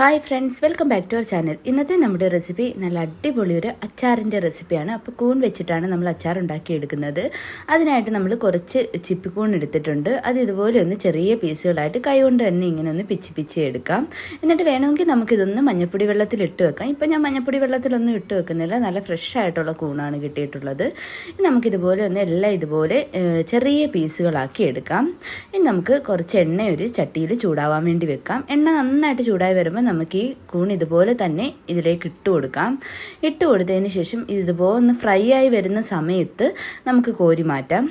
Hi friends welcome back to our channel ഇന്നത്തെ നമ്മുടെ recipe നല്ല അടിപൊളി ഒരു അച്ചാറിന്റെ റെസിപ്പിയാണ് അപ്പോൾ കൂൺ വെച്ചിട്ടാണ് നമ്മൾ അച്ചാർ ഉണ്ടാക്കിയെടുക്കുന്നത്. അതിനായിട്ട് നമ്മൾ കുറച്ച് ചിപ്പിക്കൂൺ എടുത്തിട്ടുണ്ട്. അത് ഇതുപോലെ ഒന്ന് ചെറിയ പീസുകളായിട്ട് കൈകൊണ്ട് തന്നെ ഇങ്ങനെ ഒന്ന് പിച്ച് പിച്ച് എടുക്കാം. എന്നിട്ട് വേണമെങ്കിൽ നമുക്കിതൊന്ന് മഞ്ഞപ്പൊടി വെള്ളത്തിൽ ഇട്ട് വെക്കാം. ഇപ്പം ഞാൻ മഞ്ഞപ്പൊടി വെള്ളത്തിലൊന്നും ഇട്ട് വെക്കുന്നില്ല. നല്ല ഫ്രഷ് ആയിട്ടുള്ള കൂണാണ് കിട്ടിയിട്ടുള്ളത്. നമുക്കിതുപോലെ ഒന്ന് എല്ലാം ഇതുപോലെ ചെറിയ പീസുകളാക്കി എടുക്കാം. ഇനി നമുക്ക് കുറച്ച് എണ്ണ ഒരു ചട്ടിയിൽ ചൂടാവാൻ വേണ്ടി വെക്കാം. എണ്ണ നന്നായിട്ട് ചൂടായി വരുമ്പോൾ നമുക്ക് ഈ കൂൺ ഇതുപോലെ തന്നെ ഇതിലേക്ക് ഇട്ട് കൊടുക്കാം. ഇട്ട് കൊടുത്തതിന് ശേഷം ഇതുപോലെ ഒന്ന് ഫ്രൈ ആയി വരുന്ന സമയത്ത് നമുക്ക് കോരി മാറ്റാം.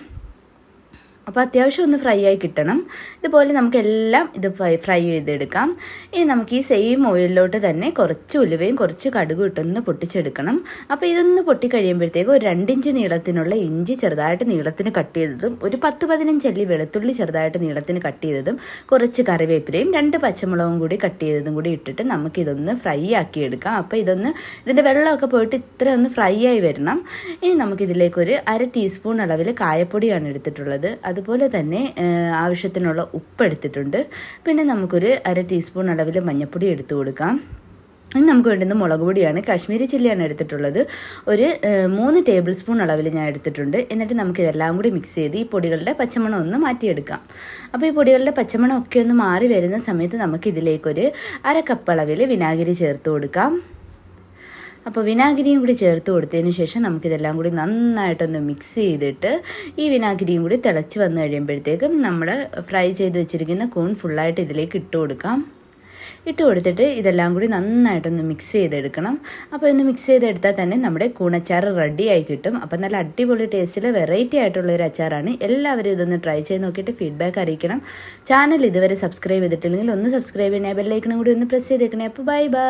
അപ്പോൾ അത്യാവശ്യം ഒന്ന് ഫ്രൈ ആയി കിട്ടണം. ഇതുപോലെ നമുക്കെല്ലാം ഇത് ഫ്രൈ ചെയ്തെടുക്കാം. ഇനി നമുക്ക് ഈ സെയിം ഓയിലിലോട്ട് തന്നെ കുറച്ച് ഉലുവയും കുറച്ച് കടുകും ഇട്ടൊന്ന് പൊട്ടിച്ചെടുക്കണം. അപ്പോൾ ഇതൊന്ന് പൊട്ടിക്കഴിയുമ്പോഴത്തേക്ക് ഒരു രണ്ടിഞ്ച് നീളത്തിനുള്ള ഇഞ്ചി ചെറുതായിട്ട് നീളത്തിന് കട്ട് ചെയ്തതും ഒരു പത്ത് പതിനഞ്ച് അല്ലി വെളുത്തുള്ളി ചെറുതായിട്ട് നീളത്തിന് കട്ട് ചെയ്തതും കുറച്ച് കറിവേപ്പിലയും രണ്ട് പച്ചമുളകും കൂടി കട്ട് ചെയ്തതും കൂടി ഇട്ടിട്ട് നമുക്കിതൊന്ന് ഫ്രൈ ആക്കി എടുക്കാം അപ്പോൾ ഇതൊന്ന് ഇതിന്റെ വെള്ളമൊക്കെ പോയിട്ട് ഇത്ര ഒന്ന് ഫ്രൈ ആയി വരണം. ഇനി നമുക്കിതിലേക്കൊരു അര ടീസ്പൂൺ അളവിൽ കായപ്പൊടിയാണ് എടുത്തിട്ടുള്ളത്. അതുപോലെ തന്നെ ആവശ്യത്തിനുള്ള ഉപ്പ് എടുത്തിട്ടുണ്ട് പിന്നെ നമുക്കൊരു അര ടീസ്പൂൺ അളവിൽ മഞ്ഞൾപ്പൊടി എടുത്തു കൊടുക്കാം. ഇനി നമുക്ക് വേണ്ടുന്ന മുളക് പൊടിയാണ്. കാശ്മീരി ചില്ലിയാണ് എടുത്തിട്ടുള്ളത്. ഒരു മൂന്ന് ടേബിൾ സ്പൂൺ അളവിൽ ഞാൻ എടുത്തിട്ടുണ്ട്. എന്നിട്ട് നമുക്ക് ഇതെല്ലാം കൂടി മിക്സ് ചെയ്ത് ഈ പൊടികളുടെ പച്ചമണം ഒന്ന് മാറ്റിയെടുക്കാം. അപ്പോൾ ഈ പൊടികളുടെ പച്ചമണം ഒക്കെ ഒന്ന് മാറി വരുന്ന സമയത്ത് നമുക്ക് നമുക്കിതിലേക്കൊരു അര കപ്പ് അളവിൽ വിനാഗിരി ചേർത്ത് കൊടുക്കാം. അപ്പോൾ വിനാഗിരിയും കൂടി ചേർത്ത് കൊടുത്തതിന് ശേഷം നമുക്കിതെല്ലാം കൂടി നന്നായിട്ടൊന്ന് മിക്സ് ചെയ്തിട്ട് ഈ വിനാഗിരിയും കൂടി തിളച്ച് വന്ന് കഴിയുമ്പോഴത്തേക്കും നമ്മൾ ഫ്രൈ ചെയ്ത് വെച്ചിരിക്കുന്ന കൂൺ ഫുള്ളായിട്ട് ഇതിലേക്ക് ഇട്ട് കൊടുക്കാം. ഇട്ട് കൊടുത്തിട്ട് ഇതെല്ലാം കൂടി നന്നായിട്ടൊന്ന് മിക്സ് ചെയ്തെടുക്കണം. അപ്പോൾ ഒന്ന് മിക്സ് ചെയ്തെടുത്താൽ തന്നെ നമ്മുടെ കൂണച്ചാർ റെഡിയായി കിട്ടും. അപ്പോൾ നല്ല അടിപൊളി ടേസ്റ്റിൽ വെറൈറ്റി ആയിട്ടുള്ള ഒരു അച്ചാറാണ്. എല്ലാവരും ഇതൊന്ന് ട്രൈ ചെയ്ത് നോക്കിയിട്ട് ഫീഡ്ബാക്ക് അറിയിക്കണം. ചാനൽ ഇതുവരെ സബ്സ്ക്രൈബ് ചെയ്തിട്ടില്ലെങ്കിൽ ഒന്ന് സബ്സ്ക്രൈബ് ചെയ്യണേ ബെല്ലൈക്കണം കൂടി ഒന്ന് പ്രസ് ചെയ്തേക്കണേ. അപ്പോൾ ബൈ ബൈ